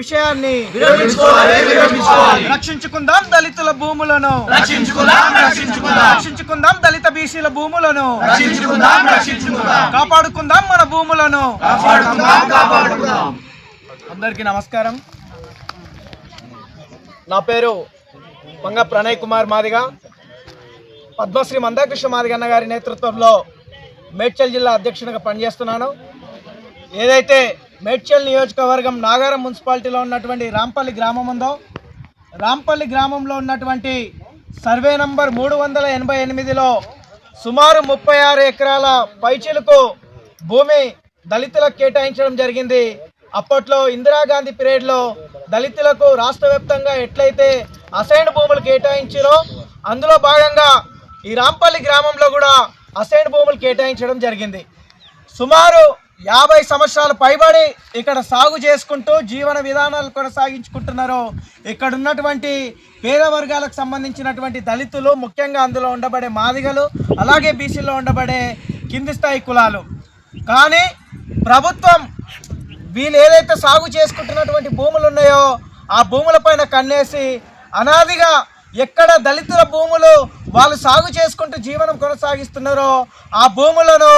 విషయాన్ని రక్షించుకుందాం దళితుల భూములను. రక్షించుకుందాం దళిత బీసీల భూములను. కాపాడుకుందాం మన భూములను. అందరికీ నమస్కారం. నా పేరు మంగ ప్రణయ్ కుమార్ మాదిగ. పద్మశ్రీ మందాకృష్ణ మాదిగన్న గారి నేతృత్వంలో మేడ్చల్ జిల్లా అధ్యక్షునిగా పనిచేస్తున్నాను. ఏదైతే మేడ్చల్ నియోజకవర్గం నాగారం మున్సిపాలిటీలో ఉన్నటువంటి రాంపల్లి గ్రామం ఉందో రాంపల్లి గ్రామంలో ఉన్నటువంటి సర్వే నంబర్ మూడు వందల ఎనభై ఎనిమిదిలో సుమారు ముప్పై ఆరు ఎకరాల పైచిలకు భూమి దళితులకు కేటాయించడం జరిగింది. అప్పట్లో ఇందిరాగాంధీ పీరియడ్లో దళితులకు రాష్ట్ర వ్యాప్తంగా ఎట్లయితే అసైన్ భూములు కేటాయించారో అందులో భాగంగా ఈ రాంపల్లి గ్రామంలో కూడా అసైన్ భూములు కేటాయించడం జరిగింది. సుమారు యాభై సంవత్సరాలు పైబడి ఇక్కడ సాగు చేసుకుంటూ జీవన విధానాలు కొనసాగించుకుంటున్నారు ఇక్కడ ఉన్నటువంటి పేద వర్గాలకు సంబంధించినటువంటి దళితులు ముఖ్యంగా అందులో ఉండబడే మాదిగలు అలాగే బీసీలో ఉండబడే కింది స్థాయి కులాలు. కానీ ప్రభుత్వం వీళ్ళు ఏదైతే సాగు చేసుకుంటున్నటువంటి భూములు ఉన్నాయో ఆ భూములపైన కన్నేసి అనాదిగా ఎక్కడ దళితుల భూములు వాళ్ళు సాగు చేసుకుంటూ జీవనం కొనసాగిస్తున్నారో ఆ భూములను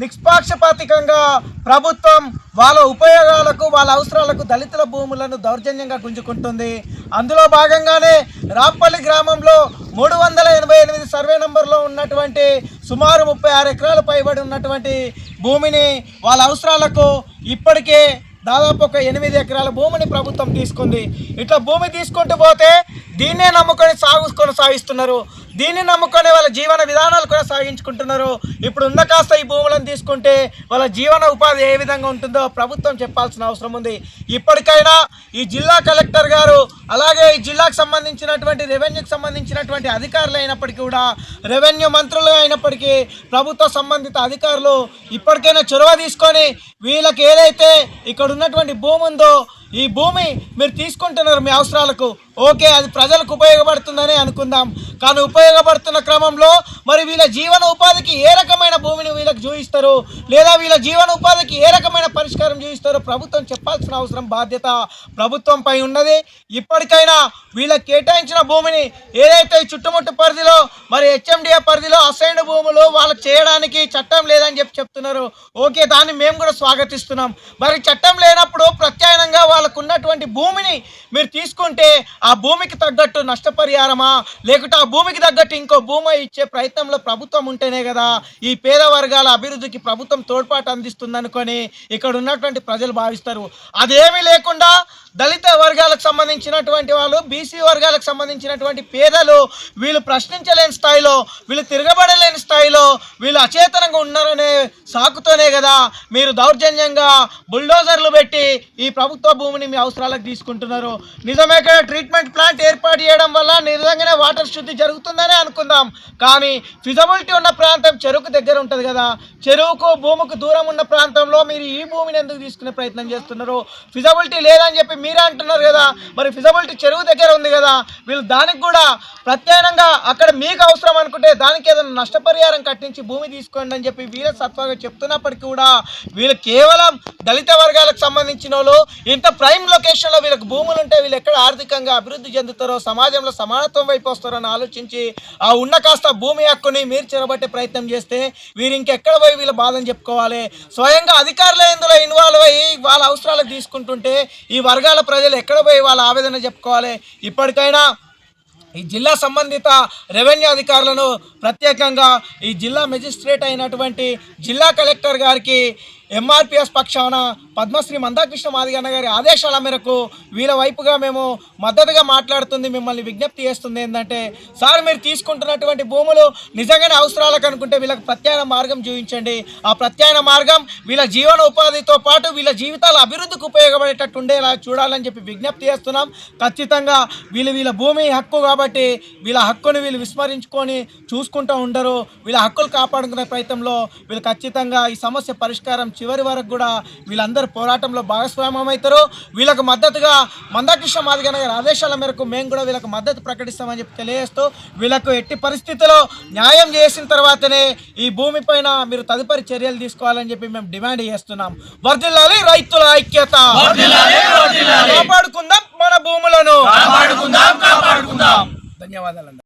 నిష్పాక్షపాతికంగా ప్రభుత్వం వాళ్ళ ఉపయోగాలకు వాళ్ళ అవసరాలకు దళితుల భూములను దౌర్జన్యంగా గుంజుకుంటుంది. అందులో భాగంగానే రాంపల్లి గ్రామంలో మూడు వందల ఎనభై ఎనిమిది సర్వే నంబర్లో ఉన్నటువంటి సుమారు ముప్పై ఆరు ఎకరాలు పైబడి ఉన్నటువంటి భూమిని వాళ్ళ అవసరాలకు ఇప్పటికే దాదాపు ఒక ఎనిమిది ఎకరాల భూమిని ప్రభుత్వం తీసుకుంది. ఇట్లా భూమి తీసుకుంటూ పోతే దీన్నే నమ్ముకొని సాగు కొనసాగిస్తున్నారు. దీన్ని నమ్ముకొని వాళ్ళ జీవన విధానాలు కూడా సాగించుకుంటున్నారు ఇప్పుడు ఉన్న కాస్త ఈ భూములను తీసుకుంటే వాళ్ళ జీవన ఉపాధి ఏ విధంగా ఉంటుందో ప్రభుత్వం చెప్పాల్సిన అవసరం ఉంది. ఇప్పటికైనా ఈ జిల్లా కలెక్టర్ గారు అలాగే ఈ జిల్లాకు సంబంధించినటువంటి రెవెన్యూకి సంబంధించినటువంటి అధికారులు అయినప్పటికీ కూడా రెవెన్యూ మంత్రులు అయినప్పటికీ ప్రభుత్వ సంబంధిత అధికారులు ఇప్పటికైనా చొరవ తీసుకొని వీళ్ళకి ఏదైతే ఇక్కడ ఉన్నటువంటి భూమి ఉందో ఈ భూమి మీరు తీసుకుంటున్నారు మీ అవసరాలకు ఓకే అది ప్రజలకు ఉపయోగపడుతుందని అనుకుందాం. కానీ ఉపయోగపడుతున్న క్రమంలో మరి వీళ్ళ జీవన ఉపాధికి ఏ రకమైన భూమిని వీళ్ళకి చూపిస్తారు లేదా వీళ్ళ జీవన ఉపాధికి ఏ రకమైన పరిష్కారం చూపిస్తారో ప్రభుత్వం చెప్పాల్సిన అవసరం బాధ్యత ప్రభుత్వంపై ఉన్నది. ఇప్పటికైనా వీళ్ళకి కేటాయించిన భూమిని ఏదైతే చుట్టుముట్టు పరిధిలో మరి హెచ్ఎండిఏ పరిధిలో అసైన్డ్ భూములు వాళ్ళకి చేయడానికి చట్టం లేదని చెప్పి చెప్తున్నారు. ఓకే దాన్ని మేము కూడా స్వాగతిస్తున్నాం. మరి చట్టం లేనప్పుడు ప్రత్యామ్నాయంగా వాళ్ళకు ఉన్నటువంటి భూమిని మీరు తీసుకుంటే ఆ ఆ భూమికి తగ్గట్టు నష్టపరిహారమా? లేకుంటే ఆ భూమికి తగ్గట్టు ఇంకో భూమి ఇచ్చే ప్రయత్నంలో ప్రభుత్వం ఉంటేనే కదా ఈ పేద వర్గాల అభివృద్ధికి ప్రభుత్వం తోడ్పాటు అందిస్తుందనుకొని ఇక్కడ ఉన్నటువంటి ప్రజలు భావిస్తారు. అదేమీ లేకుండా దళిత వర్గాలకు సంబంధించినటువంటి వాళ్ళు బీసీ వర్గాలకు సంబంధించినటువంటి పేదలు వీళ్ళు ప్రశ్నించలేని స్థాయిలో వీళ్ళు తిరగబడలేని స్థాయిలో వీళ్ళు అచేతనంగా ఉన్నారనే సాకుతోనే కదా మీరు దౌర్జన్యంగా బుల్డోజర్లు పెట్టి ఈ ప్రభుత్వ భూమిని మీ అవసరాలకు తీసుకుంటున్నారు. నిజమే కదా ట్రీట్మెంట్ ప్లాంట్ ఏర్పాటు చేయడం వల్ల నిజంగానే వాటర్ శుద్ధి జరుగుతుందనే అనుకుందాం. కానీ ఫిజబిలిటీ ఉన్న ప్రాంతం చెరువుకు దగ్గర ఉంటుంది కదా. చెరువుకు భూమికి దూరం ఉన్న ప్రాంతంలో మీరు ఈ భూమిని ఎందుకు తీసుకునే ప్రయత్నం చేస్తున్నారు? ఫిజబిలిటీ లేదని చెప్పి మీరే అంటున్నారు కదా. మరి ఫిజబిలిటీ చెరువు దగ్గర ఉంది కదా. వీళ్ళు దానికి కూడా ప్రత్యేకంగా అక్కడ మీకు అవసరం అనుకుంటే దానికి ఏదైనా నష్టపరిహారం కట్టించి భూమి తీసుకోండి అని చెప్పి వీళ్ళ సత్వంగా చెప్తున్నప్పటికీ కూడా వీళ్ళు కేవలం దళిత వర్గాలకు సంబంధించిన వాళ్ళు ఇంత ప్రైమ్ లొకేషన్లో వీళ్ళకి భూములు ఉంటే వీళ్ళు ఎక్కడ ఆర్థికంగా అభివృద్ధి చెందుతారో సమాజంలో సమానత్వం వైపు వస్తారో అని ఆలోచించి ఆ ఉన్న కాస్త భూమి హక్కుని మీరు చెరబట్టే ప్రయత్నం చేస్తే వీరు ఇంకెక్కడ పోయి వీళ్ళ బాధని చెప్పుకోవాలి. స్వయంగా అధికారులు ఇందులో ఇన్వాల్వ్ అయ్యి వాళ్ళ అవసరాలకు తీసుకుంటుంటే ఈ జిల్లాల ప్రజలు ఎక్కడ పోయి వాళ్ళ ఆవేదన చెప్పుకోవాలి? ఇప్పటికైనా ఈ జిల్లా సంబంధిత రెవెన్యూ అధికారులను ప్రత్యేకంగా ఈ జిల్లా మెజిస్ట్రేట్ అయినటువంటి జిల్లా కలెక్టర్ గారికి ఎంఆర్పిఎస్ పక్షాన పద్మశ్రీ మందాకృష్ణ మాదిగన్న గారి ఆదేశాల మేరకు వీళ్ళ వైపుగా మేము మద్దతుగా మాట్లాడుతుంది మిమ్మల్ని విజ్ఞప్తి చేస్తుంది ఏంటంటే సార్ మీరు తీసుకుంటున్నటువంటి భూములు నిజంగానే అవసరాలకు అనుకుంటే వీళ్ళకి ప్రత్యామ్నాయ మార్గం చూపించండి. ఆ ప్రత్యామ్నాయ మార్గం వీళ్ళ జీవన ఉపాధితో పాటు వీళ్ళ జీవితాల అభివృద్ధికి ఉపయోగపడేటట్టు ఉండేలా చూడాలని చెప్పి విజ్ఞప్తి చేస్తున్నాం. ఖచ్చితంగా వీళ్ళు వీళ్ళ భూమి హక్కు కాబట్టి వీళ్ళ హక్కును వీళ్ళు విస్మరించుకొని చూసుకుంటూ ఉండరు. వీళ్ళ హక్కులు కాపాడుకునే ప్రయత్నంలో వీళ్ళు ఖచ్చితంగా ఈ సమస్య పరిష్కారం చివరి వరకు కూడా వీళ్ళందరూ పోరాటంలో భాగస్వామ్యం అవుతారు వీళ్ళకు మద్దతుగా మందాకృష్ణ మాదిగ గారి ఆదేశాల మేరకు మేము కూడా వీళ్ళకు మద్దతు ప్రకటిస్తామని చెప్పి తెలియజేస్తూ వీళ్ళకు ఎట్టి పరిస్థితుల్లో న్యాయం చేసిన తర్వాతనే ఈ భూమిపైన మీరు తదుపరి చర్యలు తీసుకోవాలని చెప్పి మేము డిమాండ్ చేస్తున్నాం. వర్ధిల్లాలి రైతుల ఐక్యత. కాపాడుకుందాం మన భూములను. ధన్యవాదాలు